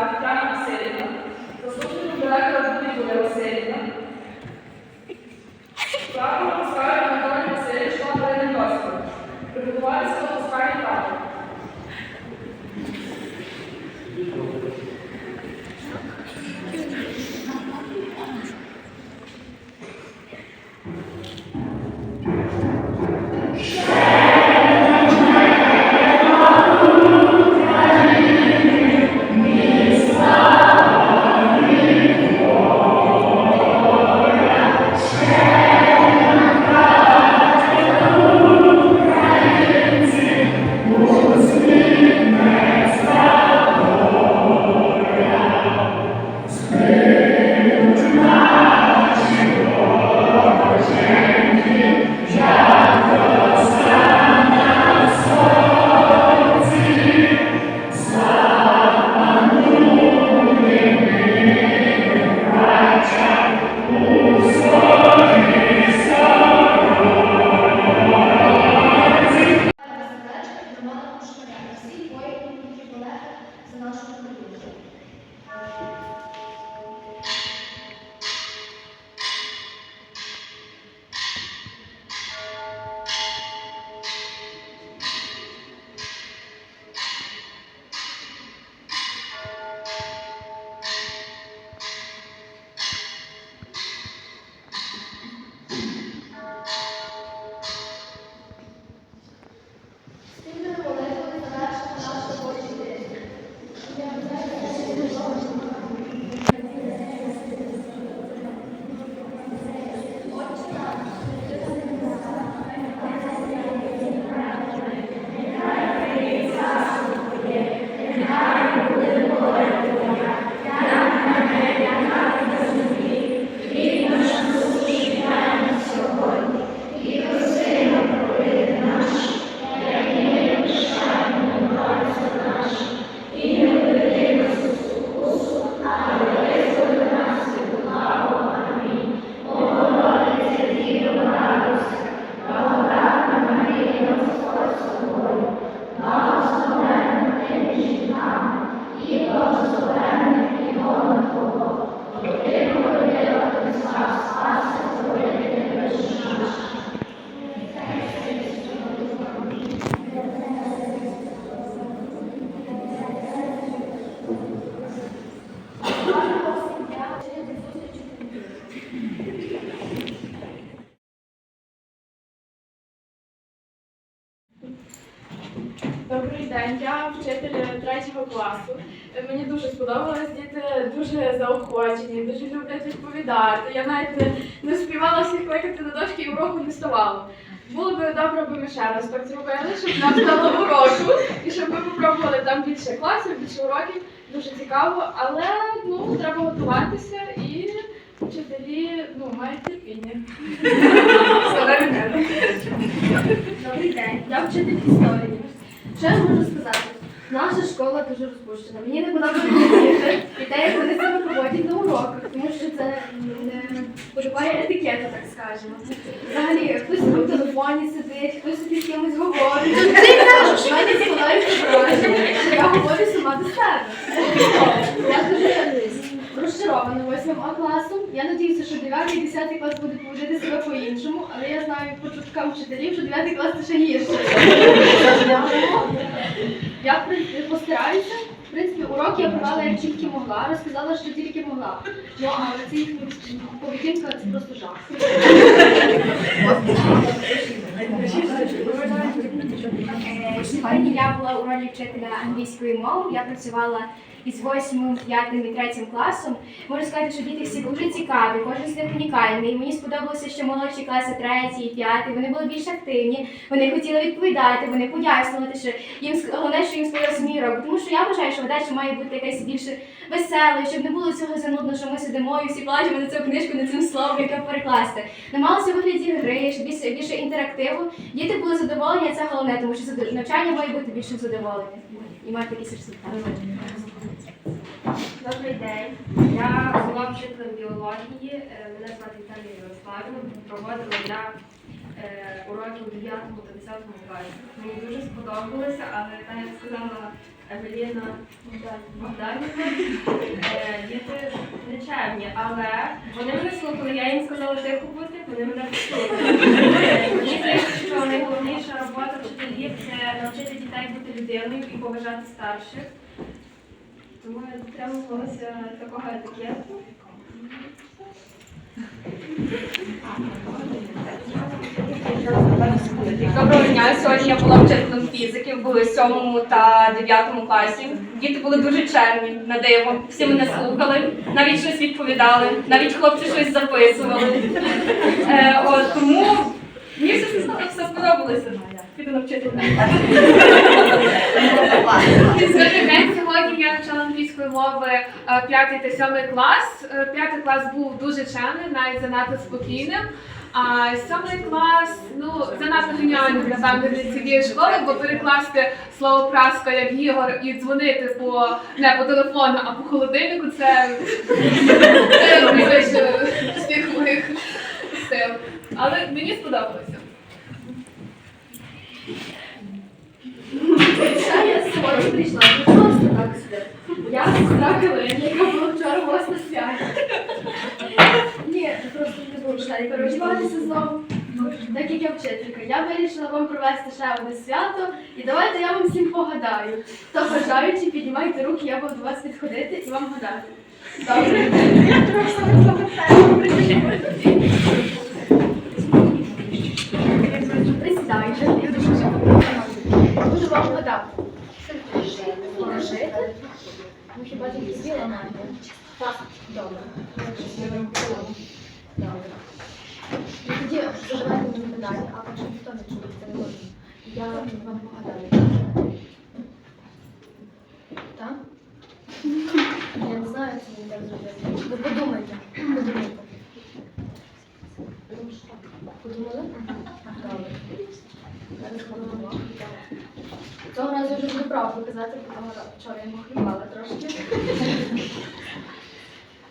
radicare in Serena, lo studio di Graco di Giulia Serena, класу. Мені дуже сподобалось, діти дуже заохочені, дуже люблять відповідати. Я навіть не, не співала всіх кликати на дошки і уроку не ставала. Було б добре, аби ми ще раз так зробили, щоб нам стало уроку і щоб ми попробували там більше класів, більше уроків. Дуже цікаво, але ну треба готуватися і вчителі ну мають терпіння. Добрий день, я вчитель історії. Що я можу сказати? Наша школа дуже розпущена. Мені не подобається діти і те, як вони себе поводять на уроках, тому що це не подобає етикету, так скажемо. Взагалі, хтось в телефоні сидить, хтось собі з кимось говорить. В мене складається враження, що я говорю сама до себе. Я дуже розчарована 8 А класом. Я надіюся, що 9 і 10 клас буде поводити себе по-іншому, але я знаю по чуткам вчителів, що 9 клас це ще гірше. Я постараюся. В принципі, уроки я провела як тільки могла, розказала, що тільки могла. Ну, але це їхня поведінка це просто жах. Е, Сьогодні я була у ролі вчителя англійської мови. Я працювала із 8, 5 і 3 класом. Можу сказати, що діти всі дуже цікаві, кожен з них унікальний. Мені сподобалося, що молодші класи 3 і 5, вони були більш активні, вони хотіли відповідати, вони пояснювати, що їм головне, що їм сподобався мій урок. Тому що я вважаю, що ведуча має бути якась більше веселою, щоб не було цього занудно, що ми сидимо і всі плачемо на цю книжку, на цим словом, яке перекласти. Намагалися вигляді гри, більше, більше інтерактиву. Діти були задоволені, це головне, тому що навчання має бути більше задоволення. І мати якісь результати. Добрий день. Я була вчителем біології. Е, Мене звати Віталія Ярославівна. Проводила я е, уроки у 9 та 10 класі. Мені дуже сподобалося, але так як сказала Евеліна Богданівна. Е, Діти нечемні, але вони мене слухали, я їм сказала тихо бути, вони мене послухали. Що найголовніша робота вчителів це навчити дітей бути людиною і поважати старших. Тому я дотримувалася такого етикету. Доброго дня. Сьогодні я була вчителем фізики, в 7 та 9 класі. Діти були дуже чемні, на диво. Всі мене слухали, навіть щось відповідали, навіть хлопці щось записували. Е, от, тому мені все, все сподобалося. Піду навчити. Добрий день. Сьогодні я навчала англійської мови е, п'ятий та сьомий клас. Е, П'ятий клас був дуже чемним, навіть занадто спокійним. А сьомий клас, ну занадто геніальним, напевно, для цієї школи, бо перекласти слово праска як Ігор і дзвонити по не по телефону, а по холодильнику це, з тих моїх сил. Але мені сподобалося. Ще я сьогодні прийшла, не просто так сюди. Я сестра Калині, яка була вчора у вас на святі. Ні, просто не було шарі переодіватися знову. Так як я вчителька, я вирішила вам провести ще одне свято, і давайте я вам всім погадаю. Хто бажаючи, піднімайте руки, я буду до вас підходити і вам гадати. Добре? Присідайте, вам. Положити? Ну хіба тільки з'їла мати? Так. Добре. Добре. Тоді задавайте мені питання, а якщо ніхто не чує, це не можна. Я вам погадаю. Так? Я не знаю, це мені так зробити. Ви подумайте. Подумайте. Подумали? Цього разу вже буду правду казати, бо вчора я махлювала трошки.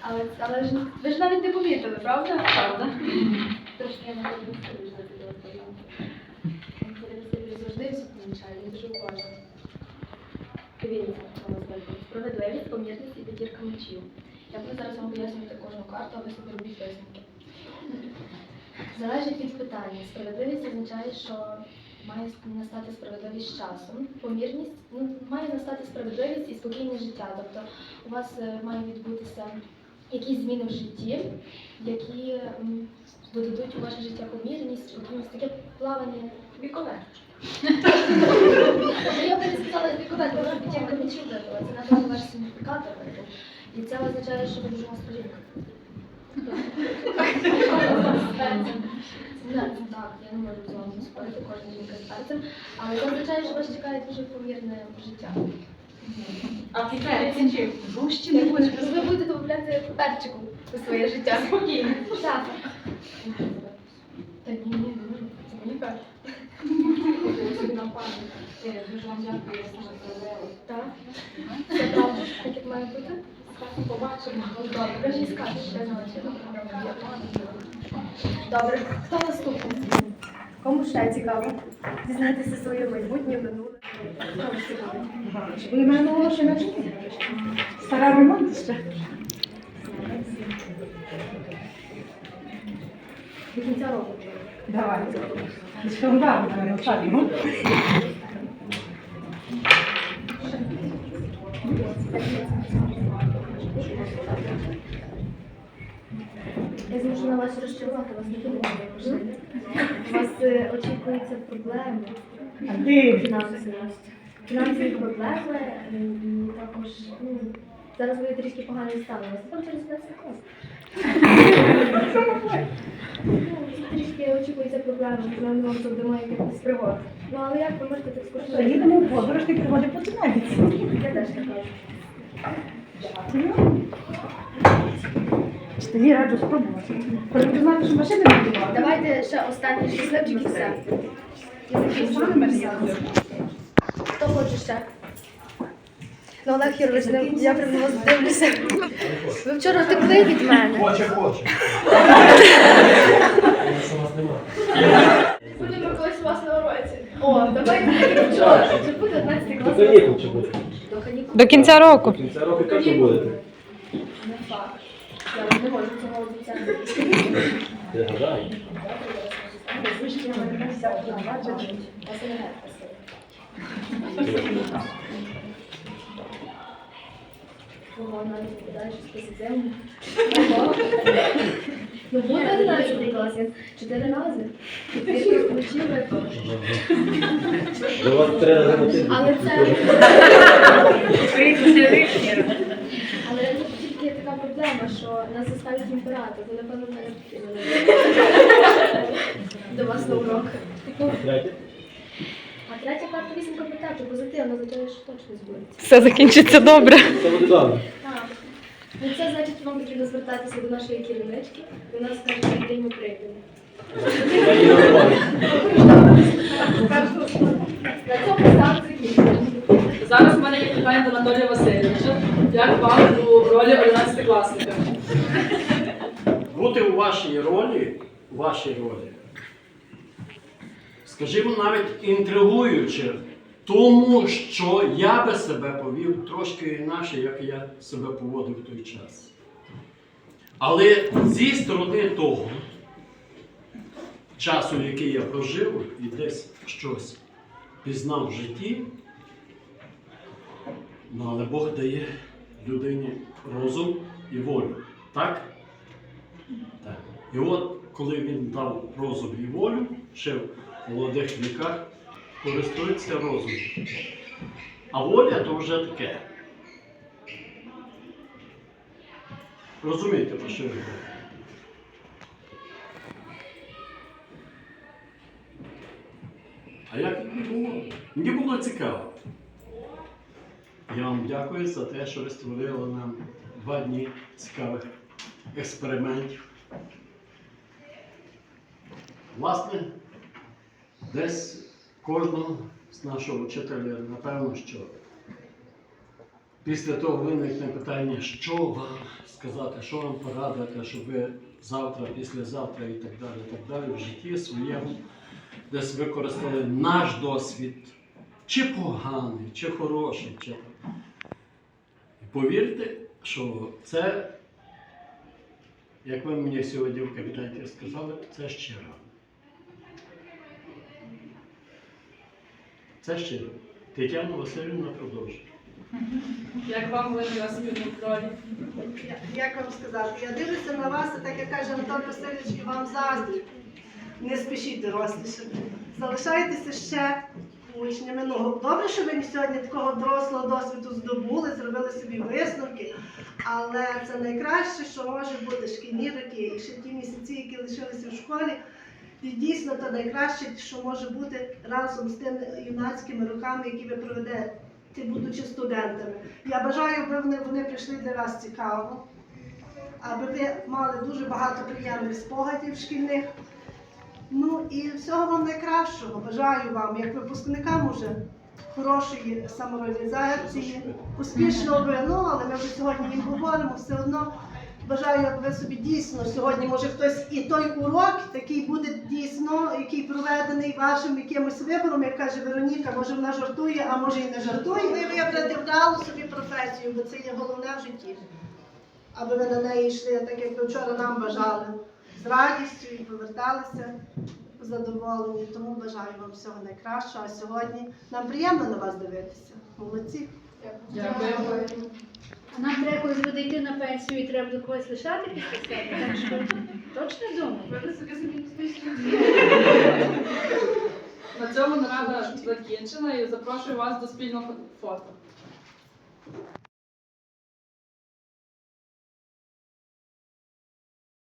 Але, але ж ви ж навіть не помітили, правда? Правда. Трошки я не знати до завжди все помічаю, я дуже уважна. Дивіться, справедливість, помірність і п'ятірка мечів. Я буду зараз вам пояснювати кожну карту, а ви собі робіть висновки. Залежить від питання. Справедливість означає, що має настати справедливість з часом. Помірність ну, має настати справедливість і спокійне життя. Тобто у вас е, має відбутися якісь зміни в житті, які додадуть у ваше життя помірність, спокійність, таке плавання вікове. Тобто Я б не сказала вікове, тому що п'ятірка мечів випала. Це ваш сигніфікатор. І це означає, що ви дуже жінка. Не, ну так, я не можу з вами спорити, кожна жінка з перцем, але це означає, що вас чекає дуже помірне життя. А критерії чим? Гущі не будете. Ви будете додати перчику у своє життя. Спокійно. Так. Та ні, ні, не можу. Це мені кажуть. Дуже вам дякую, Побачимо. Добре, ж скажете, Добре, хто наступний? Кому ще цікаво? Дізнатися своє майбутнє, минуле. Ви мене молодше на Стара ремонт ще. До кінця року. Давай. Що вдав, ми вчаємо. Вас розчарувати, вас не буде. У вас е, очікуються проблеми фінансові. Фінансові проблеми також ну, зараз буде трішки поганий стан. у вас. Там через 10 клас. Ну, Трішки очікуються проблеми, можливо, вам думаю, якихось пригод. Ну, але як ви можете так скористатися? Їдемо в подорож, ти пригоди починаються. Я теж так кажу. Тоді раджу спробувати. Коли що машини не будували. Давайте ще останній щасливчик і все. Хто хоче ще? Ну, Олег Юрович, не- я прям на вас дивлюся. Ви вчора втекли від мене. Хоче, хоче. Що вас немає. Будемо колись у вас на уроці. О, давайте вчора. Чи буде 11 До клас? канікул чи буде? До. До кінця року. кінця року будете. Я не можу цього обіцяти. Я гадаю. Ну буде 11 клас, я чотири рази. Ти включили проблема, що нас заставить імператор, бо напевно в мене. До вас на урок. А третя карта вісімка питати, позитивно, те, що точно збудеться. Все закінчиться добре. Це буде добре. Так. Ну це значить, вам потрібно звертатися до нашої керівнички. Вона скаже, який день ми прийдемо. Зараз в мене є питання до Анатолія Васильовича. Як вам у ролі 11 класника? бути у вашій ролі, у вашій ролі, скажімо, навіть інтригуюче, тому що я би себе повів трошки інакше, як я себе поводив в той час. Але зі сторони того часу, який я прожив, і десь щось пізнав в житті, ну, але Бог дає людині розум і волю. Так? Так. І от коли він дав розум і волю, ще в молодих віках, користується розумом. А воля то вже таке. Розумієте, про що я говорю? А як мені було? Мені було цікаво. Я вам дякую за те, що ви створили нам два дні цікавих експериментів. Власне, десь кожного з нашого вчителя, напевно, що після того виникне питання, що вам сказати, що вам порадити, щоб ви завтра, післязавтра і так далі, і так далі в житті своєму десь використали наш досвід, чи поганий, чи хороший, чи. Повірте, що це як ви мені сьогодні в кабінеті сказали, це щиро. Це щиро. Тетяна Васильівна продовжує. Як вам виявила собі в Як вам сказати? Я дивлюся на вас, і так як каже Антон Васильович, і вам заздрю. Не спішіть дорослішати. Залишайтеся ще учнями. Ну, добре, що ви сьогодні такого дорослого досвіду здобули, зробили собі висновки. Але це найкраще, що може бути шкільні роки і ще ті місяці, які лишилися в школі. І дійсно це найкраще, що може бути разом з тими юнацькими роками, які ви проведете, будучи студентами. Я бажаю, аби вони, вони прийшли для вас цікаво, аби ви мали дуже багато приємних спогадів шкільних. Ну і всього вам найкращого. Бажаю вам, як випускникам уже хорошої самореалізації, успішного ви, ну, але ми вже сьогодні їм говоримо, все одно бажаю, аби ви собі дійсно сьогодні, може хтось і той урок такий буде дійсно, який проведений вашим якимось вибором, як каже Вероніка, може вона жартує, а може і не жартує. Ви вибрати вдалу собі професію, бо це є головне в житті. Аби ви на неї йшли, так як ви вчора нам бажали, з радістю і поверталися задоволені. Тому бажаю вам всього найкращого. А сьогодні нам приємно на вас дивитися. Молодці. Дякую. А нам треба когось буде йти на пенсію і треба до когось лишати після себе. Так що точно думаю. На цьому нарада закінчена і запрошую вас до спільного фото.